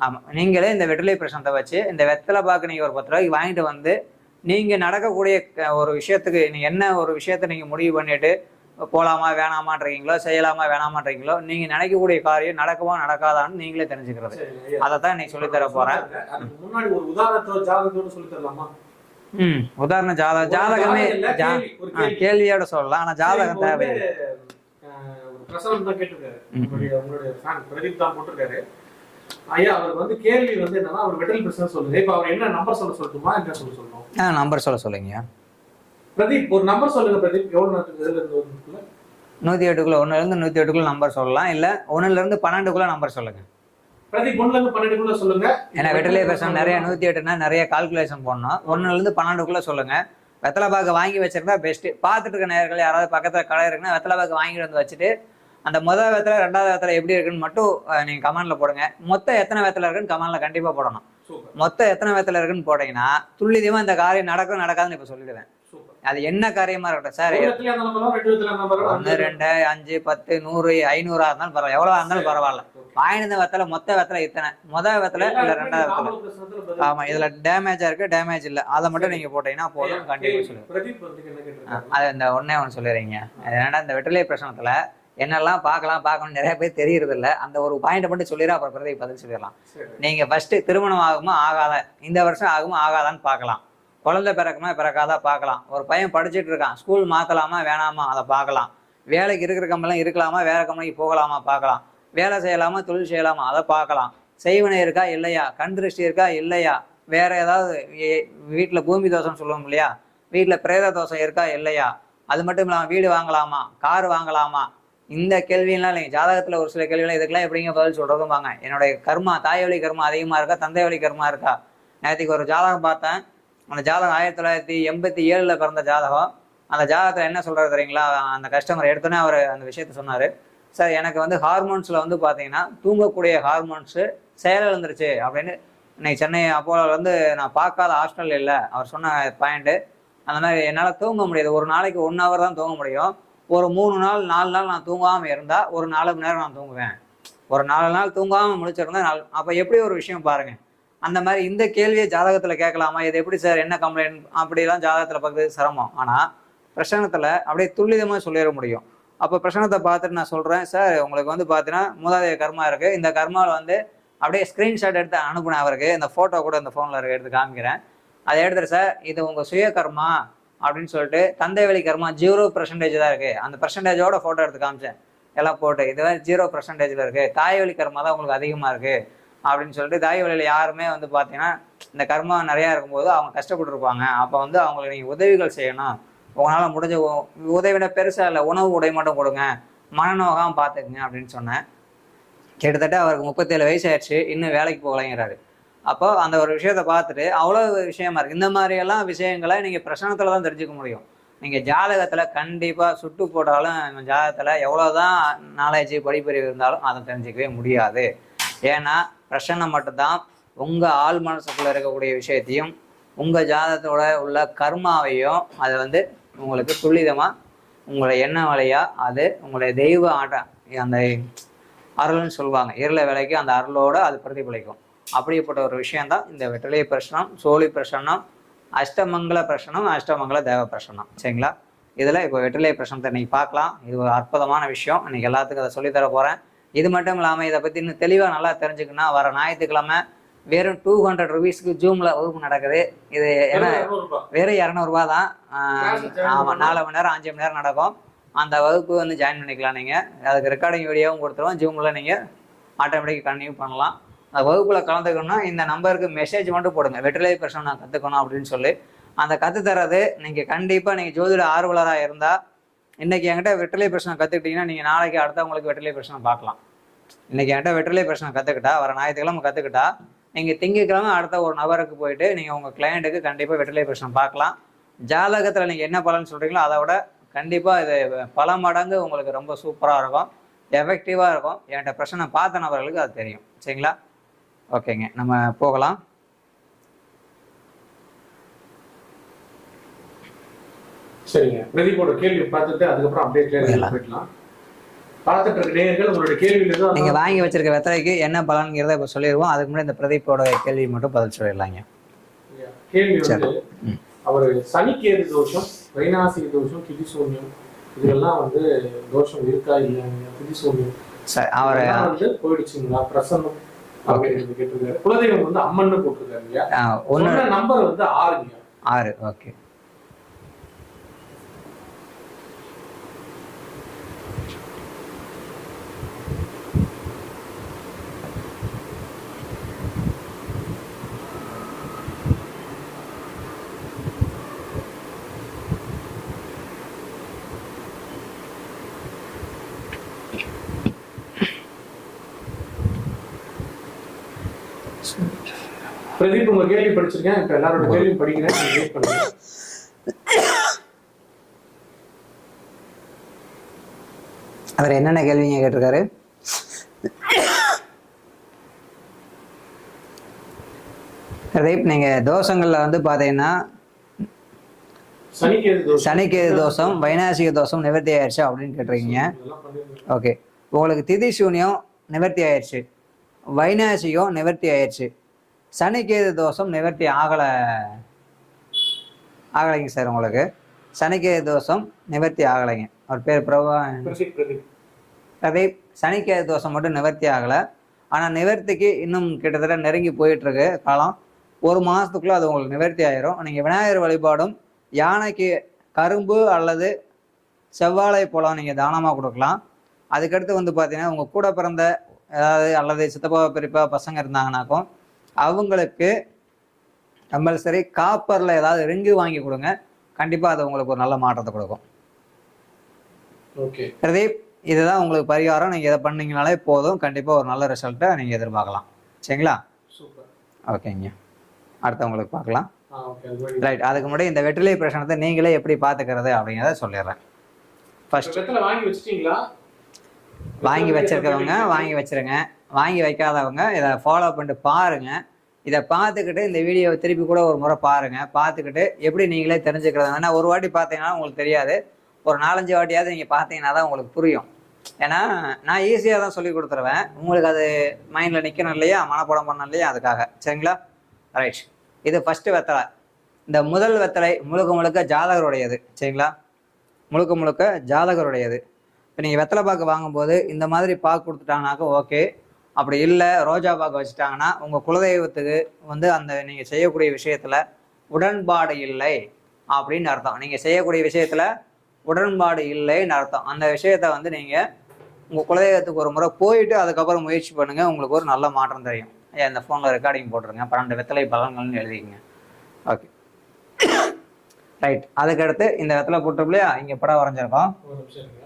ஆமாம் நீங்களே இந்த வெற்றிலை பிரசனத்தை வச்சு இந்த வெத்தலை பாக்கு நீங்கள் ஒரு பத்து ரூபாய்க்கு வாங்கிட்டு வந்து நீங்கள் நடக்கக்கூடிய ஒரு விஷயத்துக்கு நீங்கள் என்ன ஒரு விஷயத்தை நீங்கள் முடிவு பண்ணிட்டு போகலாமா வேணாமான்றீங்களோ செய்யலாமா வேணாமான்றீங்களோ நீங்கள் நினைக்கக்கூடிய காரியம் நடக்குமா நடக்காதான்னு நீங்களே தெரிஞ்சுக்கிறது. அதை தான் இன்னைக்கு சொல்லித் தர போகிறேன் முன்னாடி ஒரு உதாரணத்தோட ஜாதகத்தோட சொல்லி தரலாமா? ம் உதாரண ஜாதகம் ஜாதகமே. கேள்வியோட சொல்லலாம் ஆனால் ஜாதகம் தேவையில்லை. பிரசவம் தான் கேட்டிருக்காரு. உங்களுடைய உங்களுடைய ஃபேன் பிரதீப் தான் போட்டிருக்காரு. ஐயா அவருக்கு வந்து கேள்வி வந்து என்னன்னா அவர் வெட்டல் பிரச்சனை சொல்லுங்க இப்ப அவர் என்ன நம்பர் சொல்ல சொல்லட்டுமா என்ன சொல்ல சொல்லணும்? ஆ நம்பர் சொல்ல சொல்லுங்க பிரதீப் ஒரு நம்பர் சொல்லுங்க பிரதீப். எவ்வளவு நேரத்துக்கு இருந்து நிமிஷத்துல? நூற்றி எட்டுக்குள்ளே ஒன்றுலேருந்து நூற்றி எட்டுக்குள்ள நம்பர் சொல்லலாம். இல்லை ஒன்றுலேருந்து பன்னெண்டுக்குள்ளே நம்பர் பிரதீப் பன்னெண்டுக்குள்ள சொல்லுங்க. ஏன்னா வெற்றிலை பிரசனம் நிறைய நூற்றி எட்டுனா நிறைய கால்குலேஷன் போடணும். ஒன்றுலேருந்து பன்னெண்டுக்குள்ளே சொல்லுங்கள் வெத்தலை பாக்கு வாங்கி வச்சிருந்தா பெஸ்ட்டு பார்த்துட்டு இருக்க நேர்கள் யாராவது பக்கத்தில் கடை இருக்குன்னா வெத்தலை பாக்கு வாங்கிட்டு வந்து வச்சுட்டு அந்த முதல் வெத்தலை ரெண்டாவது வெத்தலை எப்படி இருக்குன்னு மட்டும் நீங்கள் கமெண்ட்டில் போடுங்க. மொத்தம் எத்தனை வெத்தலை இருக்குன்னு கமெண்ட்டில் கண்டிப்பாக போடணும். மொத்தம் எத்தனை வெத்தலை இருக்குன்னு போட்டிங்கன்னா துல்லியமாக இந்த காரியம் நடக்கும் நடக்காதுன்னு இப்போ சொல்லிடுவேன். அது என்ன காரியமாக இருக்கட்டும் சார்? நம்பர் ரெண்டு ஒன்று அஞ்சு பத்து நூறு ஐநூறா இருந்தாலும் பரவாயில்ல. எவ்வளோ இருந்தாலும் பரவாயில்ல. வாங்கின வெத்தலை மொத்த வெத்தலை இத்தனை. முதல் வெத்தலை இல்லை ரெண்டாவது வெத்தலை. ஆமா இதுல டேமேஜா இருக்கு டேமேஜ் இல்ல. அதை மட்டும் நீங்க போட்டீங்கன்னா போதும். கண்டிப்பா சொல்லுங்க. அது இந்த ஒண்ணே ஒன்று சொல்லிடுறீங்க. அது என்னன்னா இந்த வெற்றிலை பிரச்சனத்துல என்னெல்லாம் பார்க்கலாம் பார்க்கணும் நிறைய பேர் தெரியறது இல்ல அந்த ஒரு பாயிண்ட் மட்டும் சொல்லிடுறா அப்புறம் பிரதீப் பதில் சொல்லிடலாம். சரி. நீங்க ஃபர்ஸ்ட் திருமணம் ஆகுமா ஆகாத? இந்த வருஷம் ஆகுமா ஆகாதான்னு பார்க்கலாம். குழந்தை பிறக்குமா பிறக்காதா பார்க்கலாம். ஒரு பையன் படிச்சுட்டு இருக்கான். ஸ்கூல் மாத்தலாமா வேணாமா அதை பார்க்கலாம். வேலைக்கு இருக்கிற கம்பெல்லாம் இருக்கலாமா வேற கம்பெனிக்கு போகலாமா பார்க்கலாம். வேலை செய்யலாமா தொழில் செய்யலாமா அதை பார்க்கலாம். செய்வனை இருக்கா இல்லையா? கண் திருஷ்டி இருக்கா இல்லையா? வேற ஏதாவது வீட்டில் பூமி தோஷம் சொல்லுவோம் இல்லையா? வீட்டில் பிரேத தோஷம் இருக்கா இல்லையா? அது மட்டும் இல்லாமல் வீடு வாங்கலாமா கார் வாங்கலாமா? இந்த கேள்வியெல்லாம் இல்லைங்க. ஜாதகத்தில் ஒரு சில கேள்விகள் இதுக்கெல்லாம் எப்படிங்க பதில் சொல்கிறதும்பாங்க என்னுடைய கர்மா தாய் வழி கர்மா அதிகமாக இருக்கா தந்தை வழி கர்மா இருக்கா? நேற்றுக்கு ஒரு ஜாதகம் பார்த்தேன். அந்த ஜாதகம் ஆயிரத்தி தொள்ளாயிரத்தி எண்பத்தி ஏழில் பிறந்த ஜாதகம். அந்த ஜாதகத்தில் என்ன சொல்கிறது தெரியுங்களா? அந்த கஸ்டமர் எடுத்தோன்னே அவர் அந்த விஷயத்த சொன்னார். சார் எனக்கு வந்து ஹார்மோன்ஸில் வந்து பார்த்தீங்கன்னா தூங்கக்கூடிய ஹார்மோன்ஸு செயலிழந்துருச்சு அப்படின்னு இன்னைக்கு சென்னை அப்போல வந்து நான் பார்க்காத ஹாஸ்டல் இல்லை. அவர் சொன்ன பாயிண்ட்டு அந்த மாதிரி என்னால் தூங்க முடியாது. ஒரு நாளைக்கு ஒன் ஹவர் தான் தூங்க முடியும். ஒரு மூணு நாள் நாலு நாள் நான் தூங்காமல் இருந்தால் ஒரு நாலு மணி நேரம் நான் தூங்குவேன். ஒரு நாலு நாள் தூங்காமல் முடிச்சிருந்தா நாலு அப்போ எப்படி ஒரு விஷயம் பாருங்க. அந்த மாதிரி இந்த கேள்வியை ஜாதகத்தில் கேட்கலாமா? இது எப்படி சார்? என்ன கம்ப்ளைண்ட் அப்படிலாம் ஜாதகத்தில் பார்க்குறது சிரமம். ஆனால் பிரசனத்தில் அப்படியே துல்லிதமாக சொல்லிட முடியும். அப்போ பிரசனத்தை பார்த்துட்டு நான் சொல்கிறேன் சார் உங்களுக்கு வந்து பார்த்தீங்கன்னா மூதாதைய கர்மா இருக்குது இந்த கர்மாவில் வந்து அப்படியே ஸ்க்ரீன்ஷாட் எடுத்து அனுப்புனேன் அவருக்கு. இந்த ஃபோட்டோ கூட இந்த ஃபோனில் இருக்க எடுத்து காமிக்கிறேன். அதை எடுத்துகிட்டு சார் இது உங்கள் சுய கர்மா அப்படின்னு சொல்லிட்டு தந்தை வழி கர்மா ஜீரோ பர்சன்டேஜ் தான் இருக்குது அந்த பர்சன்டேஜோட ஃபோட்டோ எடுத்து காமிச்சேன். எல்லாம் போட்டு இது வந்து ஜீரோ பர்சன்டேஜில் இருக்குது தாய் வழி கர்மா தான் உங்களுக்கு அதிகமாக இருக்குது அப்படின்னு சொல்லிட்டு தாய் வழியில் யாருமே வந்து பார்த்தீங்கன்னா இந்த கர்மா நிறையா இருக்கும்போது அவங்க கஷ்டப்பட்டுருப்பாங்க. அப்போ வந்து அவங்களுக்கு நீங்கள் உதவிகள் செய்யணும். உங்களால் முடிஞ்ச உ- பெருசாக இல்லை உணவு உடை மட்டும் கொடுங்க. மனநோகம் பார்த்துக்குங்க அப்படின்னு சொன்னேன். கிட்டத்தட்ட அவருக்கு முப்பத்தேழு வயசு ஆயிடுச்சு. இன்னும் வேலைக்கு போகலைங்கிறாரு. அப்போ அந்த ஒரு விஷயத்த பார்த்துட்டு அவ்வளோ விஷயமா இருக்கு. இந்த மாதிரியெல்லாம் விஷயங்களை நீங்கள் பிரசனத்தில் தான் தெரிஞ்சுக்க முடியும். நீங்கள் ஜாதகத்தில் கண்டிப்பாக சுட்டு போட்டாலும் ஜாதகத்தில் எவ்வளோ தான் நாலேஜ் படிப்பறிவு இருந்தாலும் அதை தெரிஞ்சிக்கவே முடியாது. ஏன்னா பிரசனம் மட்டும்தான் உங்கள் ஆள் மனசுக்குள்ளே இருக்கக்கூடிய விஷயத்தையும் உங்கள் ஜாதகத்தோட உள்ள கர்மாவையும் அதை வந்து உங்களுக்கு துல்லிதமாக உங்களை என்ன வழியா அது உங்களுடைய தெய்வ ஆட்டம் அந்த அருள்னு சொல்லுவாங்க. இருள வேலைக்கு அந்த அருளோட அது பிரதிபலிக்கும். அப்படிப்பட்ட ஒரு விஷயம்தான் இந்த வெற்றிலை பிரசனம் சோழி பிரசனம் அஷ்டமங்கல பிரசனம் அஷ்டமங்கல தேவ பிரசனம். சரிங்களா? இதில் இப்போ வெற்றிலை பிரசனத்தை இன்னைக்கு பார்க்கலாம். இது ஒரு அற்புதமான விஷயம். இன்னைக்கு எல்லாத்துக்கும் அதை சொல்லித்தர போகிறேன் இது மட்டும் இல்லாமல் இதை பற்றி இன்னும் தெளிவாக நல்லா தெரிஞ்சுக்கணும்னா வர ஞாயிற்றுக்கிழமை வெறும் டூ ஹண்ட்ரட் ருபீஸ்க்கு ஜூமில் வகுப்பு நடக்குது. இது ஏன்னா. வெறும் இரநூறுபா தான். ஆமாம். நாலு மணி நேரம் அஞ்சு மணி நேரம் நடக்கும். அந்த வகுப்பு வந்து ஜாயின் பண்ணிக்கலாம் நீங்கள் அதுக்கு ரெக்கார்டிங் வீடியோவும் கொடுத்துருவோம். ஜூமில் நீங்கள் ஆட்டோமேட்டிக் கண்டினியூ பண்ணலாம். அந்த வகுப்பில் கலந்துக்கணும்னா இந்த நம்பருக்கு மெசேஜ் மட்டும் போடுங்க. வெற்றிலை பிரசனம் நான் கற்றுக்கணும் அப்படின்னு சொல்லி. அந்த கற்றுத்தரது நீங்கள் கண்டிப்பாக நீங்கள் ஜோதிட ஆர்வலராக இருந்தால் இன்றைக்கி என்கிட்ட வெற்றிலை பிரச்சனை கற்றுக்கிட்டீங்கன்னா நீங்கள் நாளைக்கு அடுத்தவங்களுக்கு வெற்றிலை பிரச்சனை பார்க்கலாம். இன்றைக்கி என்கிட்ட வெற்றிலை பிரச்சனை கற்றுக்கிட்டா வர ஞாயிற்றுக்கிழமை கற்றுக்கிட்டா நீங்கள் திங்கக்கிழமை அடுத்த ஒரு நபருக்கு போயிட்டு நீங்கள் உங்கள் கிளையண்ட்டுக்கு கண்டிப்பாக வெற்றிலை பிரச்சனை பார்க்கலாம். ஜாதகத்தில் நீங்கள் என்ன பலன் சொல்கிறீங்களோ அதை விட கண்டிப்பாக இது பல மடங்கு உங்களுக்கு ரொம்ப சூப்பராக இருக்கும். எஃபெக்டிவாக இருக்கும். என்கிட்ட பிரச்சனை பார்த்த நபர்களுக்கு அது தெரியும். சரிங்களா? ஓகேங்க நம்ம போகலாம். சரிங்க பிரதீப்போட கேள்வி பார்த்துட்டு அதுக்கப்புறம் அப்படியே கிளியர் போயிடலாம். பார்த்துட்டு இருக்க நேயர்கள் உங்களுடைய கேள்வியில் நீங்க வாங்கி வச்சிருக்க வெத்தலைக்கு என்ன பலன்கிறத இப்போ சொல்லிடுவோம் அதுக்கு முன்னாடி இந்த பிரதீப்போட கேள்வி மட்டும் பதில் சொல்லிடலாங்க. கேள்வி. வந்து. அவர் சனிக்கேது தோஷம் வைநாசிக தோஷம் திதிசூன்யம் இதெல்லாம் வந்து தோஷம் இருக்கா இல்லையா திதிசூன்யம் சரி அவரை வந்து போயிடுச்சுங்களா? பிரசன்னம். குலதெய்வம் வந்து அம்மன்னு போட்டிருக்காரு நம்பர் வந்து ஆறுங்க. ஆறு ஓகே பிரதீப் உங்க கேள்வி படிச்சிருக்கேன். இப்ப எல்லாரோட கேள்வியும் படிக்கிறேன். wait பண்ணுங்க. அவர் என்னென்ன கேள்விங்க கேட்டிருக்காரு? பிரதீப் நீங்க தோஷங்கள்ல வந்து பாத்தீங்கன்னா சனிக்கேது தோஷம்? சனிக்கேது தோஷம்? நிவர்த்தி ஆயிடுச்சு அப்படின்னு கேட்டிருக்கீங்க. ஓகே. உங்களுக்கு திதி சூன்யம் நிவர்த்தி ஆயிடுச்சு. வைநாசிகம் நிவர்த்தி ஆயிடுச்சு சனிக்கேது தோஷம் நிவர்த்தி ஆகலை. ஆகலைங்க சார் உங்களுக்கு. சனிக்கேது தோஷம் நிவர்த்தி ஆகலைங்க. அவர் பேர் பிரபா. பிரதீப் சனிக்கேது தோஷம் மட்டும் நிவர்த்தி ஆகலை. ஆனால் நிவர்த்திக்கு இன்னும் கிட்டத்தட்ட நெருங்கி போயிட்டு இருக்கு காலம். ஒரு மாதத்துக்குள்ளே அது உங்களுக்கு நிவர்த்தி ஆயிரும். நீங்கள் விநாயகர் வழிபாடும் யானைக்கு கரும்பு அல்லது செவ்வாழை பழம் நீங்கள் தானமாக கொடுக்கலாம். அதுக்கடுத்து வந்து பார்த்தீங்கன்னா உங்கள் கூட பிறந்த அதாவது அல்லது சித்தப்பா பெரியப்பா பசங்க இருந்தாங்கனாக்கும் அவங்களுக்கு கம்பல்சரி காப்பரில் ஏதாவது ரிங்கு வாங்கி கொடுங்க. கண்டிப்பாக அது உங்களுக்கு ஒரு நல்ல மாற்றத்தை கொடுக்கும். ஓகே. பிரதீப் இதுதான் உங்களுக்கு பரிகாரம். நீங்கள் இதை பண்ணீங்கனாலே போதும். கண்டிப்பாக ஒரு நல்ல ரிசல்ட்டை நீங்கள் எதிர்பார்க்கலாம். சரிங்களா? சூப்பர். ஓகேங்க. அடுத்தவங்களுக்கு பார்க்கலாம். ரைட் அதுக்கு முன்னாடி இந்த வெற்றிலை பிரச்சனத்தை நீங்களே எப்படி பார்த்துக்கிறது அப்படிங்கிறத சொல்லிடுறேன். ஃபர்ஸ்ட் வாங்கி வச்சிட்டீங்களா? வாங்கி வச்சிருக்கவங்க வாங்கி வச்சிருங்க. வாங்கி வைக்காதவங்க இதை ஃபாலோ பண்ணிட்டு பாருங்க. இதை பார்த்துக்கிட்டு இந்த வீடியோவை திருப்பி கூட ஒரு முறை பாருங்க. பார்த்துக்கிட்டு எப்படி நீங்களே தெரிஞ்சுக்கிறது. ஏன்னா ஒரு வாட்டி பார்த்தீங்கன்னா உங்களுக்கு தெரியாது. ஒரு நாலஞ்சு வாட்டியாவது நீங்கள் பார்த்தீங்கன்னா தான் உங்களுக்கு புரியும். ஏன்னா நான் ஈஸியாக தான் சொல்லி கொடுத்துருவேன். உங்களுக்கு அது மைண்டில் நிற்கணும் இல்லையா? மனப்படம் பண்ணணும் இல்லையா? அதுக்காக. சரிங்களா? ரைட் இது ஃபஸ்ட்டு வெத்தலை. இந்த முதல் வெத்தலை முழுக்க முழுக்க ஜாதகருடையது. சரிங்களா? முழுக்க முழுக்க ஜாதகருடையது. இப்போ நீங்கள் வெத்தலை பாக்கு வாங்கும்போது இந்த மாதிரி பாக்கு கொடுத்துட்டாங்கனாக்கா ஓகே அப்படி இல்லை ரோஜா பாக்கு வச்சுட்டாங்கன்னா உங்கள் குலதெய்வத்துக்கு வந்து அந்த நீங்கள் செய்யக்கூடிய விஷயத்தில் உடன்பாடு இல்லை அப்படின்னு அர்த்தம். நீங்கள் செய்யக்கூடிய விஷயத்தில் உடன்பாடு இல்லைன்னு அர்த்தம். அந்த விஷயத்த வந்து நீங்கள் உங்கள் குலதெய்வத்துக்கு ஒரு முறை போயிட்டு அதுக்கப்புறம் முயற்சி பண்ணுங்கள் உங்களுக்கு ஒரு நல்ல மாற்றம் தெரியும். ஐயா இந்த ஃபோனில் ரெக்கார்டிங் போட்டுருங்க. பன்னெண்டு வெத்தலை பலன்கள்னு எழுதிக்கங்க. ஓகே ரைட் அதுக்கடுத்து இந்த வெத்தலை போட்டிருப்பில்லையா இங்கே படம் வரைஞ்சிருக்கோம். ஒரு நிமிஷம்